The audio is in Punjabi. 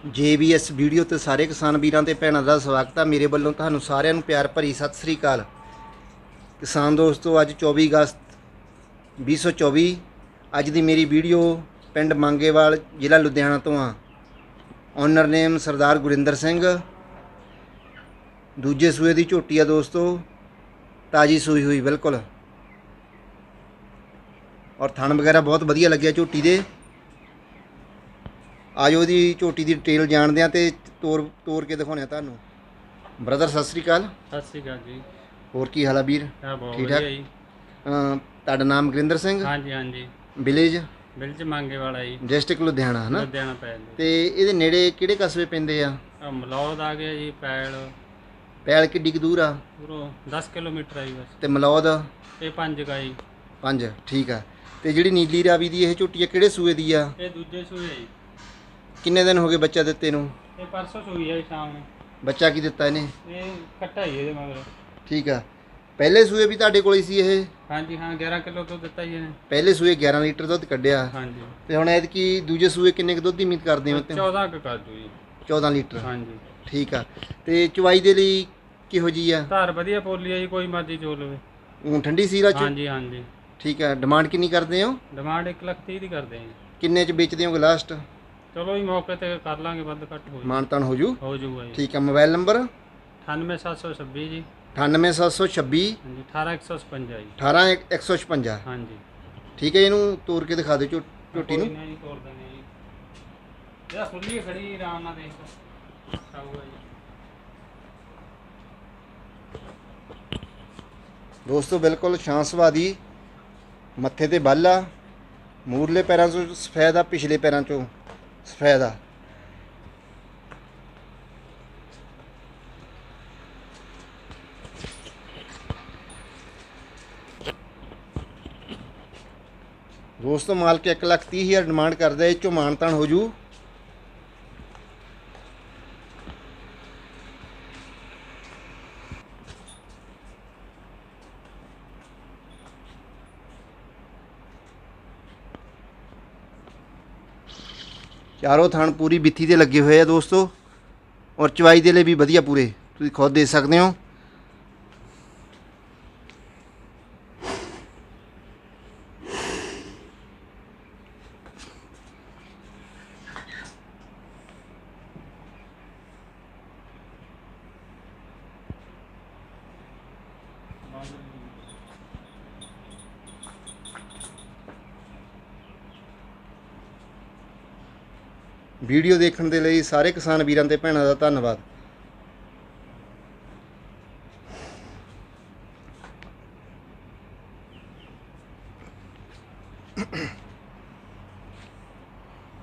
JBS ਵੀਡੀਓ ਤੇ ਸਾਰੇ ਕਿਸਾਨ ਵੀਰਾਂ ਤੇ ਭੈਣਾਂ ਦਾ ਸਵਾਗਤ ਹੈ ਮੇਰੇ ਵੱਲੋਂ ਤੁਹਾਨੂੰ ਸਾਰਿਆਂ ਨੂੰ ਪਿਆਰ ਭਰੀ ਸਤਿ ਸ੍ਰੀ ਅਕਾਲ। ਕਿਸਾਨ ਦੋਸਤੋ, ਅੱਜ 24 ਅਗਸਤ 2024 ਅੱਜ ਦੀ ਮੇਰੀ ਵੀਡੀਓ ਪਿੰਡ ਮੰਗੇਵਾਲ, ਜ਼ਿਲ੍ਹਾ ਲੁਧਿਆਣਾ ਤੋਂ ਆ। Owner name Sardar Gurinder Singh. ਦੂਜੇ ਸੂਏ ਦੀ ਝੋਟੀ ਆ ਦੋਸਤੋ, ਤਾਜੀ ਸੂਈ ਹੋਈ ਬਿਲਕੁਲ। ਔਰ ਥਣ ਵਗੈਰਾ ਬਹੁਤ ਵਧੀਆ ਲੱਗਿਆ ਝੋਟੀ ਦੇ। ਆਜੋ ਦੀ ਝੋਟੀ ਦੀ ਡਿਟੇਲ ਜਾਣਦੇ ਆ ਤੇ ਤੋਰ ਤੋਰ ਕੇ ਦਿਖਾਉਂਦੇ ਆ ਤੁਹਾਨੂੰ। ਬ੍ਰਦਰ ਸਤਿ ਸ੍ਰੀ ਅਕਾਲ। ਸਤਿ ਸ਼੍ਰੀ ਅਕਾਲ ਜੀ। ਹੋਰ ਕੀ ਹਾਲ ਆ ਵੀਰ? ਆ ਬਹੁਤ ਠੀਕ ਵਧੀਆ ਠਾਕ? ਜੀ। ਅਮ ਤੁਹਾਡਾ ਨਾਮ ਗੁਰਿੰਦਰ ਸਿੰਘ? ਹਾਂਜੀ ਹਾਂਜੀ। ਵਿਲੇਜ ਬਿਲ ਚ ਮੰਗੇ ਵਾਲਾ ਜੀ। ਡਿਸਟ੍ਰਿਕਟ ਲੁਧਿਆਣਾ ਹਨਾ? ਲੁਧਿਆਣਾ ਪੈਲ ਜੀ। ਤੇ ਇਹਦੇ ਨੇੜੇ ਕਿਹੜੇ ਕਸਬੇ ਪੈਂਦੇ ਆ? ਮਲੌਦ ਆ ਗਿਆ ਜੀ ਪੈਲ। ਪੈਲ ਕਿੱਡੀ ਕੁ ਦੂਰ ਆ? ਪੂਰੋ 10 ਕਿਲੋਮੀਟਰ ਆ ਜੀ ਬਸ। ਤੇ ਮਲੌਦ? ਇਹ ਪੰਜ ਜੀ। 5 ਠੀਕ ਆ। ਤੇ ਜਿਹੜੀ ਨੀਲੀ ਰਾਵੀ ਦੀ ਇਹ ਝੋਟੀ ਆ ਕਿਹੜੇ ਸੂਏ ਦੀ ਆ? ਇਹ ਦੂਜੇ ਸੂਏ ਆ ਜੀ। ਕਿੰਨੇ ਦਿਨ ਹੋ ਗਏ ਬੱਚਾ ਦਿੱਤੇ ਨੂੰ? ਇਹ ਪਰਸੋਂ ਸੂਈ ਆ ਜੀ ਸ਼ਾਮ ਨੂੰ। ਬੱਚਾ ਕੀ ਦਿੱਤਾ ਇਹਨੇ? ਇਹ ਕੱਟਾ ਹੀ ਇਹਦੇ ਮਗਰ। ਠੀਕ ਆ। ਪਹਿਲੇ ਸੂਏ ਵੀ ਤੁਹਾਡੇ ਕੋਲ ਹੀ ਸੀ ਇਹ? ਹਾਂਜੀ ਹਾਂ 11 ਕਿਲੋ ਤੋਂ ਦਿੱਤਾ ਜੀ ਇਹਨੇ। ਪਹਿਲੇ ਸੂਏ 11 ਲੀਟਰ ਦੁੱਧ ਕੱਢਿਆ। ਹਾਂਜੀ। ਤੇ ਹੁਣ ਐਤਕੀ ਦੂਜੇ ਸੂਏ ਕਿੰਨੇ ਕੁ ਦੁੱਧ ਦੀ ਉਮੀਦ ਕਰਦੇ ਹੋ ਤੇ? 14 ਕੁ ਕਰ ਦੂ ਜੀ। 14 ਲੀਟਰ। ਹਾਂਜੀ। ਠੀਕ ਆ। ਤੇ ਚਵਾਈ ਦੇ ਲਈ ਕਿਹੋ ਜੀ ਆ? ਧਾਰ ਵਧੀਆ ਪੋਲੀ ਆ ਜੀ ਕੋਈ ਮਰਜ਼ੀ ਚੋ ਲਵੇ। ਊਂ ਠੰਡੀ ਸੀਰਾ ਚ? ਹਾਂਜੀ ਹਾਂਜੀ। ਠੀਕ ਆ। ਡਿਮਾਂਡ ਕਿੰਨੀ ਕਰਦੇ ਹੋ? ਡਿਮਾਂਡ 1 ਲੱਖ 30 ਦੀ ਕਰਦੇ ਆ ਜੀ। ਕਿੰਨੇ ਚ ਵੇਚਦੇ ਹੋਗੇ ਲਾਸਟ ਚਲੋ ਜੀ ਮੌਕੇ ਤੇ ਕਰ ਲਾਂਗੇ ਵੱਧ ਘੱਟ ਹੋ ਜੂ ਮਾਨਤਾਨ ਹੋ ਜੂ? ਹੋ ਜੂਗਾ ਜੀ। ਠੀਕ ਆ ਮੋਬਾਈਲ ਨੰਬਰ? 98726 ਜੀ। 98726 ਹਾਂਜੀ 18155 ਜੀ। 18156 ਹਾਂਜੀ। ਠੀਕ ਹੈ ਇਹਨੂੰ ਤੋੜ ਕੇ ਦਿਖਾ ਦਿਓ ਝੋਟੀ ਨੂੰ। ਨਹੀਂ ਤੋੜ ਦਿੰਦੇ ਜੀ। ਇਹਦਾ ਖੁੱਲੀ ਹੈ ਖੜੀ ਆਰਾਮ ਨਾਲ ਦੇਖ ਆਊਗਾ ਜੀ। ਦੋਸਤੋ ਬਿਲਕੁਲ ਸ਼ਾਂ ਸੁਭਾਅ ਦੀ ਮੱਥੇ ਤੇ ਬੱਲ ਮੂਰਲੇ ਪੈਰਾਂ ਚੋਂ ਸਫੈਦ ਆ ਪਿਛਲੇ ਪੈਰਾਂ ਚੋਂ। ਸਫੈਦ ਆ ਦੋਸਤੋ, ਮਾਲਕ 1 ਲੱਖ ਤੀਹ ਹਜ਼ਾਰ ਡਿਮਾਂਡ ਕਰਦਾ ਇਹ ਚੋਂ ਮਾਨਤਾਨ ਹੋ ਜੂ। ਚਾਰੋਂ ਥਣ ਪੂਰੀ ਬਿੱਥੀ ਤੇ ਲੱਗੇ ਹੋਏ ਆ ਦੋਸਤੋ। ਔਰ ਚਵਾਈ ਦੇ ਲਈ ਵੀ ਵਧੀਆ ਪੂਰੇ। ਤੁਸੀਂ ਖੁਦ ਦੇ ਸਕਦੇ ਹੋ। ਵੀਡੀਓ ਦੇਖਣ ਦੇ ਲਈ ਸਾਰੇ ਕਿਸਾਨ ਵੀਰਾਂ ਤੇ ਭੈਣਾਂ ਦਾ ਧੰਨਵਾਦ।